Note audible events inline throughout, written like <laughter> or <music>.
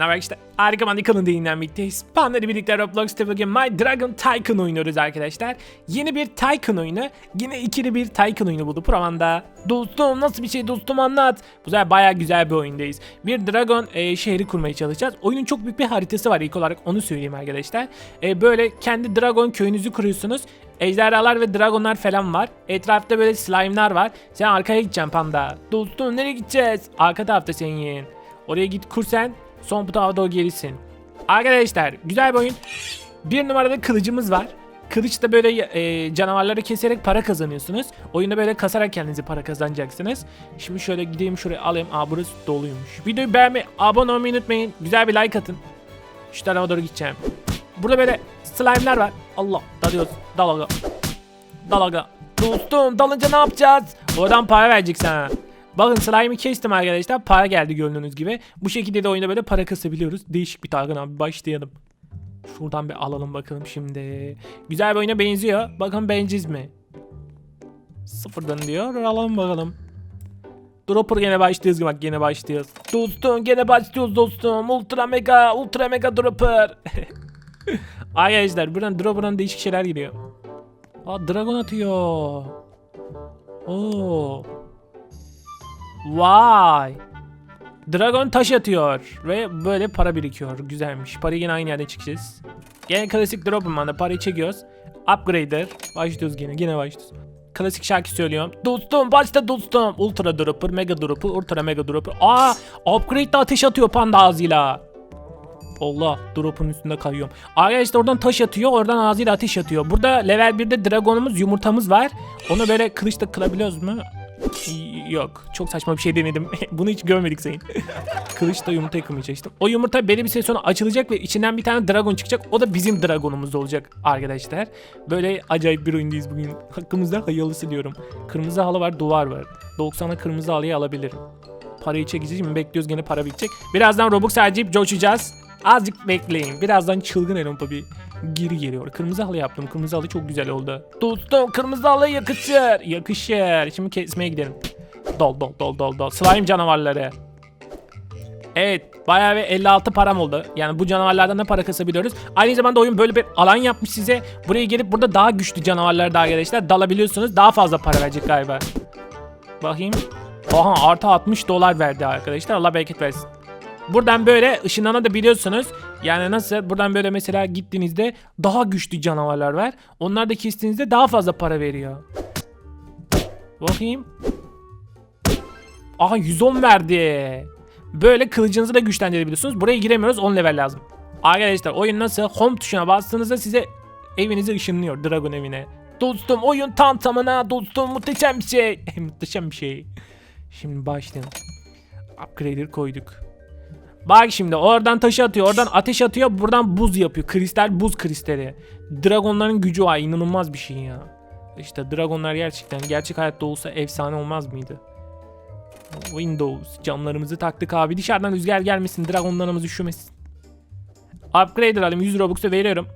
Ne haber işte harika bandi kanalında dinlenmekteyiz. Panda'yla birlikte Roblox'ta bugün My Dragon Tycoon oynuyoruz arkadaşlar. Yeni bir Tycoon oyunu. Yine ikili bir Tycoon oyunu buldu Provanda. Dostum nasıl bir şey dostum anlat. Bu sefer baya güzel bir oyundayız. Bir Dragon e, şehri kurmaya çalışacağız. Oyunun çok büyük bir haritası var ilk olarak onu söyleyeyim arkadaşlar. E, böyle kendi Dragon köyünüzü kuruyorsunuz. Ejderhalar ve dragonlar falan var. Etrafta böyle slime'lar var. Sen arkaya gideceksin panda. Dostum nereye gideceğiz? Arka tarafta senin. Oraya git kur sen. Son tarafa doğru gerisin. Arkadaşlar güzel bir oyun. Bir numarada kılıcımız var. Kılıçta böyle e, canavarları keserek para kazanıyorsunuz. Oyunda böyle kasarak kendinize para kazanacaksınız. Şimdi şöyle gideyim şuraya alayım. Aa burası doluymuş. Videoyu beğenmeyi, abone olmayı unutmayın. Güzel bir like atın. Şu tarafa doğru gideceğim. Burada böyle slime'lar var. Allah dalıyoruz. Dalaga. Dalaga. Dostum dalınca ne yapacağız? Oradan para verecek sana. Bakın slime'ı kestim arkadaşlar. Para geldi gördüğünüz gibi. Bu şekilde de oyunda böyle para kasabiliyoruz. Değişik bir Tarkan abi. Başlayalım. Şuradan bir alalım bakalım şimdi. Güzel bir oyuna benziyor. Bakın beğeneceğiz mi? Sıfırdan diyor. Alalım bakalım. Dropper gene başlıyoruz bak gene başlıyoruz. Dostum gene başlıyoruz dostum. Ultra mega ultra mega dropper. <laughs> Arkadaşlar buradan dropper'dan değişik şeyler geliyor. Aa dragon atıyor. Oo. Vay. Dragon taş atıyor ve böyle para birikiyor. Güzelmiş. Parayı yine aynı yerde çıkacağız. Gene klasik Dropperman'da parayı çekiyoruz. Upgrader. Başlıyoruz yine. Yine başlıyoruz. Klasik şarkı söylüyorum. Dostum başta dostum. Ultra Dropper, Mega Dropper, Ultra Mega Dropper. Aa upgrade de ateş atıyor panda ağzıyla. Allah drop'un üstünde kayıyorum. Arkadaşlar oradan taş atıyor oradan ağzıyla ateş atıyor. Burada level 1'de dragonumuz yumurtamız var. Onu böyle kılıçla kırabiliyoruz mu? Yok. Çok saçma bir şey denedim. <laughs> Bunu hiç görmedik sayın. <laughs> Kılıçla yumurta yıkamaya çalıştım. O yumurta belli bir süre sonra açılacak ve içinden bir tane dragon çıkacak. O da bizim dragonumuz olacak arkadaşlar. Böyle acayip bir oyundayız bugün. <laughs> Hakkımızda hayırlısı diyorum. Kırmızı halı var, duvar var. 90'a kırmızı halıyı alabilirim. Parayı çekeceğiz. Şimdi bekliyoruz gene para bitecek. Birazdan Robux harcayıp coşacağız. Azıcık bekleyin. Birazdan çılgın Erompa bir geri geliyor. Kırmızı halı yaptım. Kırmızı halı çok güzel oldu. Dostum kırmızı halı yakışır. Yakışır. Şimdi kesmeye gidelim. Dol dol dol dol dol. Slime canavarları. Evet bayağı bir 56 param oldu. Yani bu canavarlardan da para kasabiliyoruz. Aynı zamanda oyun böyle bir alan yapmış size. Buraya gelip burada daha güçlü canavarları da arkadaşlar dalabiliyorsunuz. Daha fazla para verecek galiba. Bakayım. Oha artı 60 dolar verdi arkadaşlar. Allah bereket versin. Buradan böyle ışınlanabiliyorsunuz. Yani nasıl? Buradan böyle mesela gittiğinizde daha güçlü canavarlar var. Onlar da kestiğinizde daha fazla para veriyor. Bakayım. Aha 110 verdi. Böyle kılıcınızı da güçlendirebiliyorsunuz. Buraya giremiyoruz 10 level lazım. Arkadaşlar oyun nasıl? Home tuşuna bastığınızda size evinizi ışınlıyor. Dragon evine. Dostum oyun tam tamına dostum muhteşem bir şey. <laughs> muhteşem bir şey. Şimdi başlayalım. Upgrader koyduk. Bak şimdi oradan taş atıyor, oradan ateş atıyor, buradan buz yapıyor. Kristal buz kristali. Dragonların gücü var, inanılmaz bir şey ya. İşte dragonlar gerçekten gerçek hayatta olsa efsane olmaz mıydı? Windows camlarımızı taktık abi. Dışarıdan rüzgar gelmesin, dragonlarımız üşümesin. Upgrade alayım 100 Robux'u veriyorum.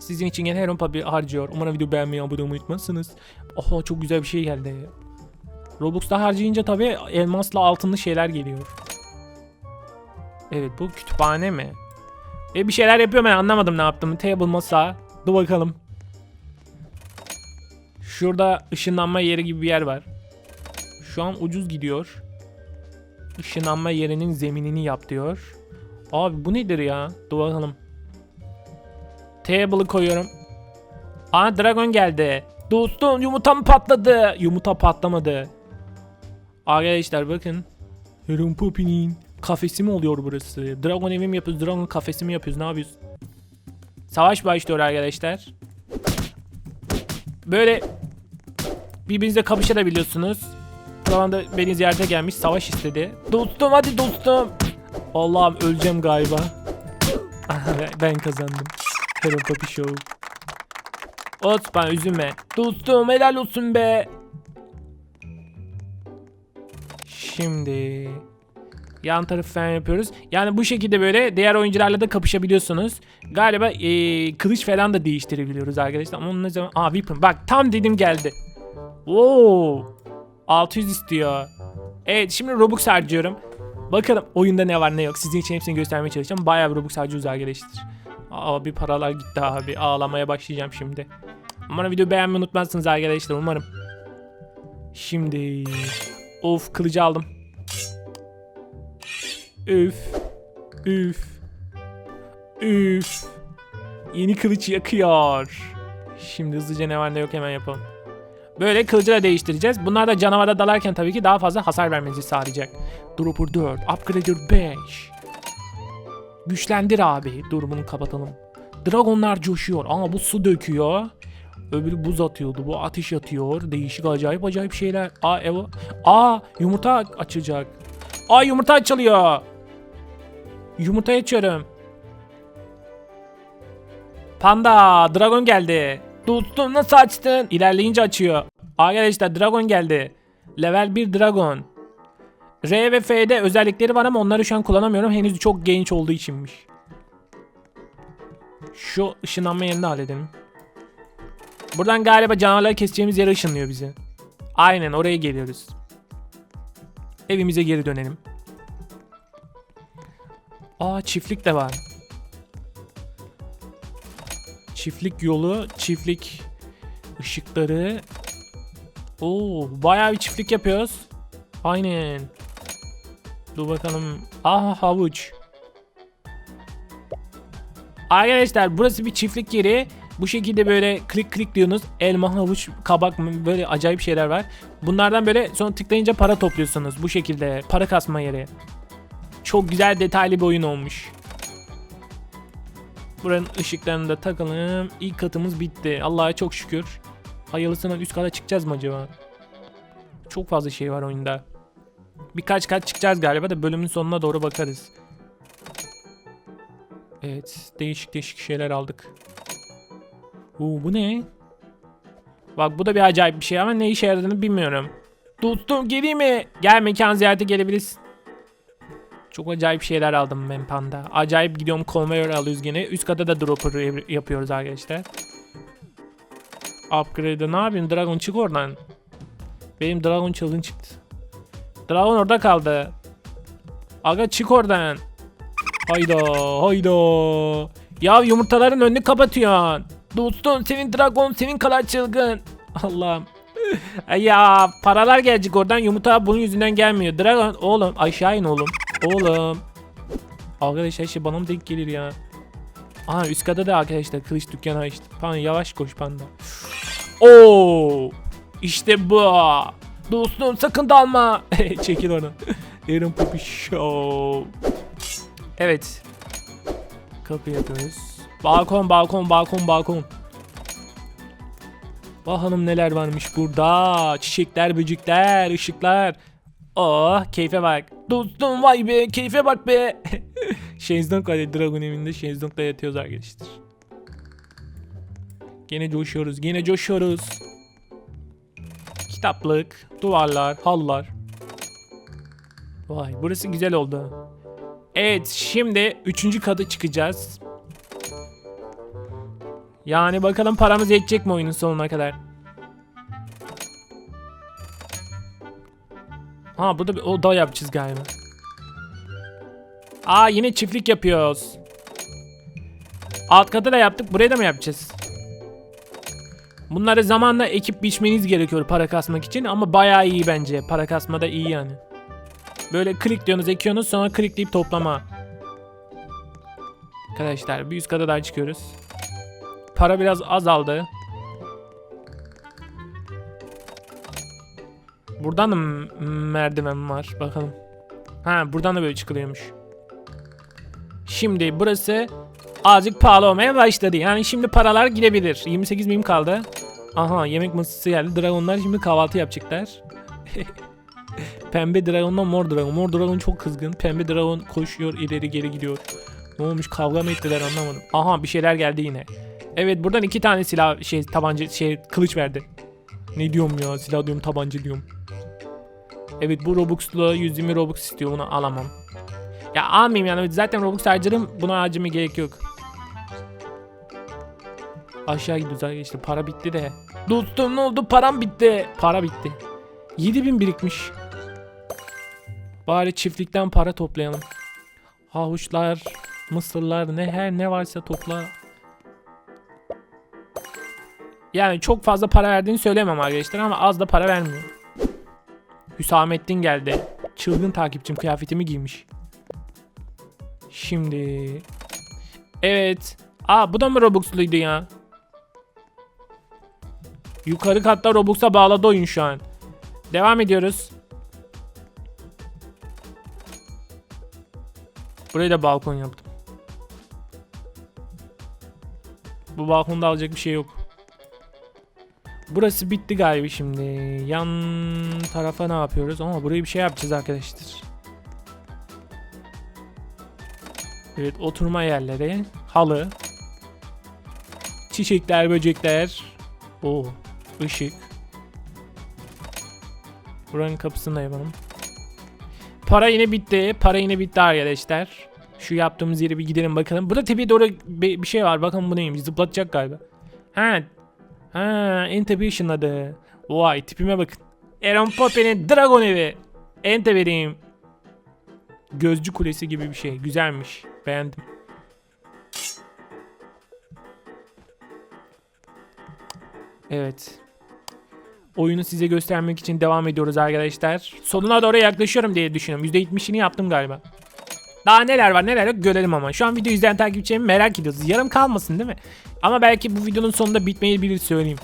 Sizin için yine her un harcıyor. Umarım video beğenmeyi, abone olmayı unutmazsınız. Oho çok güzel bir şey geldi. Robux'ta harcayınca tabii elmasla altınlı şeyler geliyor. Evet bu kütüphane mi? E bir şeyler yapıyorum ben anlamadım ne yaptım. Table masa. Dur bakalım. Şurada ışınlanma yeri gibi bir yer var. Şu an ucuz gidiyor. Işınlanma yerinin zeminini yap diyor. Abi bu nedir ya? Dur bakalım. Table'ı koyuyorum. Aa dragon geldi. Dostum yumurtam patladı. Yumurta patlamadı. Arkadaşlar bakın. Heron Poppy'nin kafesi mi oluyor burası? Dragon evi mi yapıyoruz? Dragon kafesi mi yapıyoruz? Ne yapıyoruz? Savaş başlıyor arkadaşlar. Böyle birbirinizle kapışabiliyorsunuz. Şu anda beni ziyarete gelmiş savaş istedi. Dostum hadi dostum. Allah'ım öleceğim galiba. ben kazandım. Heron Poppy Show. Osman üzülme. Dostum helal olsun be. Şimdi yan tarafı falan yapıyoruz. Yani bu şekilde böyle diğer oyuncularla da kapışabiliyorsunuz. Galiba eee, kılıç falan da değiştirebiliyoruz arkadaşlar. Ama onun ne zaman... Aa weapon. Bak tam dedim geldi. Oo. 600 istiyor. Evet şimdi Robux harcıyorum. Bakalım oyunda ne var ne yok. Sizin için hepsini göstermeye çalışacağım. Bayağı bir Robux harcıyoruz arkadaşlar. Abi paralar gitti abi. Ağlamaya başlayacağım şimdi. Umarım videoyu beğenmeyi unutmazsınız arkadaşlar. Umarım. Şimdi. Of kılıcı aldım. Üf. Üf. Üf. Yeni kılıç yakıyor. Şimdi hızlıca ne var ne yok hemen yapalım. Böyle kılıcı da değiştireceğiz. Bunlar da canavara dalarken tabii ki daha fazla hasar vermenizi sağlayacak. Dropper 4, Upgrader 5. Güçlendir abi. Dur bunu kapatalım. Dragonlar coşuyor. Ama bu su döküyor. Öbürü buz atıyordu. Bu ateş atıyor. Değişik acayip acayip şeyler. Aa Evo. Aa yumurta açacak. Aa yumurta açılıyor. Yumurta açıyorum. Panda, dragon geldi. Dostum nasıl açtın? İlerleyince açıyor. Arkadaşlar dragon geldi. Level 1 dragon. R ve F'de özellikleri var ama onları şu an kullanamıyorum. Henüz çok genç olduğu içinmiş. Şu ışınlanma yerini halledelim. Buradan galiba canavarları keseceğimiz yere ışınlıyor bizi. Aynen oraya geliyoruz. Evimize geri dönelim. Aa çiftlik de var. Çiftlik yolu, çiftlik ışıkları. Oo, bayağı bir çiftlik yapıyoruz. Aynen. Dur bakalım. Aha havuç. Arkadaşlar burası bir çiftlik yeri. Bu şekilde böyle klik klik diyorsunuz. Elma, havuç, kabak böyle acayip şeyler var. Bunlardan böyle sonra tıklayınca para topluyorsunuz. Bu şekilde para kasma yeri. Çok güzel detaylı bir oyun olmuş. Buranın ışıklarını da takalım. İlk katımız bitti. Allah'a çok şükür. Hayırlısından üst kata çıkacağız mı acaba? Çok fazla şey var oyunda. Birkaç kat çıkacağız galiba da bölümün sonuna doğru bakarız. Evet, değişik değişik şeyler aldık. Oo, bu ne? Bak bu da bir acayip bir şey ama ne işe yaradığını bilmiyorum. Dostum geleyim mi? Gel mekan ziyarete gelebiliriz. Çok acayip şeyler aldım ben panda. Acayip gidiyorum conveyor alıyoruz gene. Üst kata da dropper yap- yapıyoruz arkadaşlar. Upgrade'de ne yapayım? Dragon çık oradan. Benim Dragon çılgın çıktı. Dragon orada kaldı. Aga çık oradan. Hayda hayda. Ya yumurtaların önünü kapatıyorsun. Dostum senin Dragon senin kadar çılgın. Allah'ım. Ya paralar gelecek oradan yumurta bunun yüzünden gelmiyor. Dragon oğlum aşağı in oğlum. Oğlum. Arkadaşlar şey bana mı denk gelir ya? Aha üst kata da arkadaşlar kılıç dükkanı açtı. Panda yavaş koş panda. Oo! İşte bu. Dostum sakın dalma. <laughs> Çekil onu. Aaron Poppy Show. Evet. Kapı yapıyoruz. Balkon, balkon, balkon, balkon. Bakalım neler varmış burada. Çiçekler, böcekler, ışıklar. Oh, keyfe bak. Dostum vay be, keyfe bak be. <laughs> Shenzong hadi Dragon evinde Shenzong'da yatıyoruz arkadaşlar. Gene coşuyoruz, gene coşuyoruz. Kitaplık, duvarlar, hallar. Vay, burası güzel oldu. Evet, şimdi üçüncü katı çıkacağız. Yani bakalım paramız yetecek mi oyunun sonuna kadar. Ha burada bir oda yapacağız galiba. Aa yine çiftlik yapıyoruz. Alt katı da yaptık. Burayı da mı yapacağız? Bunları zamanla ekip biçmeniz gerekiyor para kasmak için ama bayağı iyi bence. Para kasma da iyi yani. Böyle klik diyorsunuz, ekiyorsunuz sonra klikleyip toplama. Arkadaşlar bir üst kata daha çıkıyoruz. Para biraz azaldı. Buradan da merdiven var. Bakalım. Ha buradan da böyle çıkılıyormuş. Şimdi burası azıcık pahalı olmaya başladı. Yani şimdi paralar gidebilir. 28 bin kaldı. Aha yemek masası geldi. Dragonlar şimdi kahvaltı yapacaklar. <laughs> Pembe dragonla mor dragon. Mor dragon çok kızgın. Pembe dragon koşuyor ileri geri gidiyor. Ne olmuş kavga mı ettiler anlamadım. Aha bir şeyler geldi yine. Evet buradan iki tane silah şey tabanca şey kılıç verdi. Ne diyorum ya silah diyorum tabanca diyorum. Evet bu Robux'lu 120 Robux istiyor bunu alamam. Ya almayayım yani zaten Robux harcarım buna harcamaya gerek yok. Aşağı gidiyoruz arkadaşlar para bitti de. Dostum ne oldu param bitti. Para bitti. 7000 birikmiş. Bari çiftlikten para toplayalım. Havuçlar, mısırlar ne her ne varsa topla. Yani çok fazla para verdiğini söylemem arkadaşlar ama az da para vermiyor. Hüsamettin geldi. Çılgın takipçim kıyafetimi giymiş. Şimdi... Evet. Aa bu da mı Robux'luydu ya? Yukarı katta Robux'a bağladı oyun şu an. Devam ediyoruz. Burayı da balkon yaptım. Bu balkonda alacak bir şey yok. Burası bitti galiba şimdi. Yan tarafa ne yapıyoruz? Ama burayı bir şey yapacağız arkadaşlar. Evet oturma yerleri. Halı. Çiçekler, böcekler. Oo, ışık. Buranın kapısını yapalım. Para yine bitti. Para yine bitti arkadaşlar. Şu yaptığımız yere bir gidelim bakalım. Burada tepeye doğru bir şey var. Bakın bu neymiş. Zıplatacak galiba. Ha. Ha, en tepe ışınladı. Vay tipime bakın. Aaron Poppy'nin Dragon evi. En tepedeyim. Gözcü kulesi gibi bir şey. Güzelmiş. Beğendim. Evet. Oyunu size göstermek için devam ediyoruz arkadaşlar. Sonuna doğru yaklaşıyorum diye düşünüyorum. %70'ini yaptım galiba. Daha neler var neler yok görelim ama. Şu an video izleyen takipçilerimi merak ediyoruz. Yarım kalmasın değil mi? Ama belki bu videonun sonunda bitmeyebilir söyleyeyim.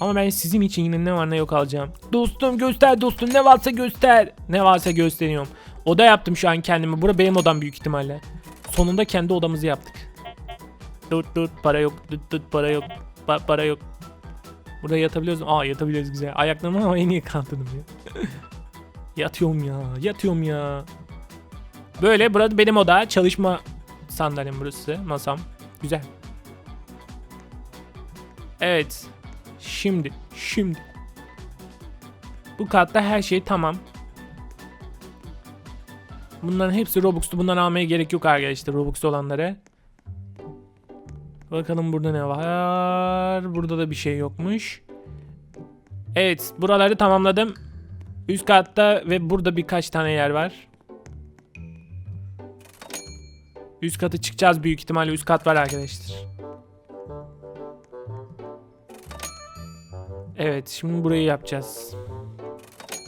Ama ben sizin için yine ne var ne yok alacağım. Dostum göster dostum ne varsa göster. Ne varsa gösteriyorum. Oda yaptım şu an kendime. Bura benim odam büyük ihtimalle. Sonunda kendi odamızı yaptık. Tut tut para yok. Tut tut para yok. Pa- para yok. Burada yatabiliyoruz. Aa yatabiliyoruz güzel. Ayaklarımı ama en iyi kaldırdım ya. <laughs> yatıyorum ya. Yatıyorum ya. Böyle burada benim oda. Çalışma sandalyem burası. Masam. Güzel. Evet. Şimdi. Şimdi. Bu katta her şey tamam. Bunların hepsi Robux'tu. Bunları almaya gerek yok arkadaşlar Robux olanlara. Bakalım burada ne var. Burada da bir şey yokmuş. Evet buraları tamamladım. Üst katta ve burada birkaç tane yer var. Üst katı çıkacağız büyük ihtimalle üst kat var arkadaşlar. Evet şimdi burayı yapacağız.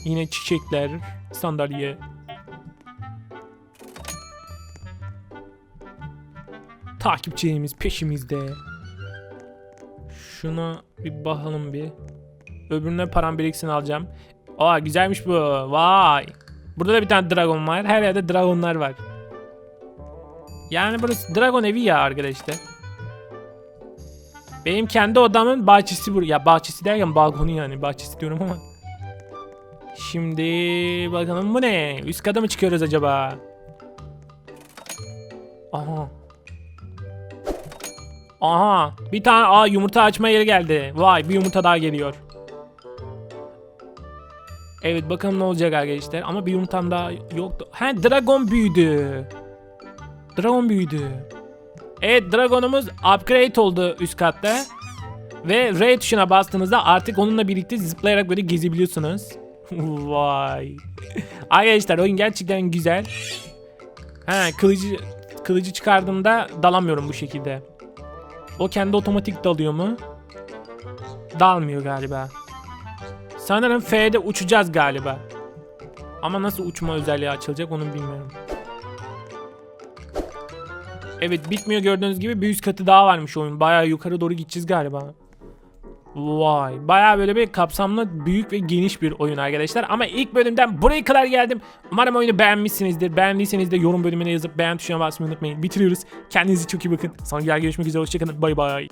Yine çiçekler, sandalye. Takipçilerimiz peşimizde. Şuna bir bakalım bir. Öbürüne param biriksin alacağım. Aa güzelmiş bu. Vay. Burada da bir tane dragon var. Her yerde dragonlar var. Yani burası dragon evi ya arkadaşlar. Benim kendi odamın bahçesi bu. Ya bahçesi derken balkonu yani. Bahçesi diyorum ama. Şimdi bakalım bu ne? Üst kata mı çıkıyoruz acaba? Aha. Aha. Bir tane aa yumurta açma yeri geldi. Vay bir yumurta daha geliyor. Evet bakalım ne olacak arkadaşlar. Ama bir yumurtam daha yoktu. He dragon büyüdü. Dragon büyüdü. Evet dragonumuz upgrade oldu üst katta. Ve R tuşuna bastığınızda artık onunla birlikte zıplayarak böyle gezebiliyorsunuz. <laughs> Vay. Arkadaşlar oyun gerçekten güzel. Ha kılıcı kılıcı çıkardığımda dalamıyorum bu şekilde. O kendi otomatik dalıyor mu? Dalmıyor galiba. Sanırım F'de uçacağız galiba. Ama nasıl uçma özelliği açılacak onu bilmiyorum. Evet bitmiyor gördüğünüz gibi bir üst katı daha varmış oyun. Bayağı yukarı doğru gideceğiz galiba. Vay bayağı böyle bir kapsamlı büyük ve geniş bir oyun arkadaşlar. Ama ilk bölümden buraya kadar geldim. Umarım oyunu beğenmişsinizdir. Beğendiyseniz de yorum bölümüne yazıp beğen tuşuna basmayı unutmayın. Bitiriyoruz. Kendinize çok iyi bakın. Sonra görüşmek üzere. Hoşçakalın. Bay bay.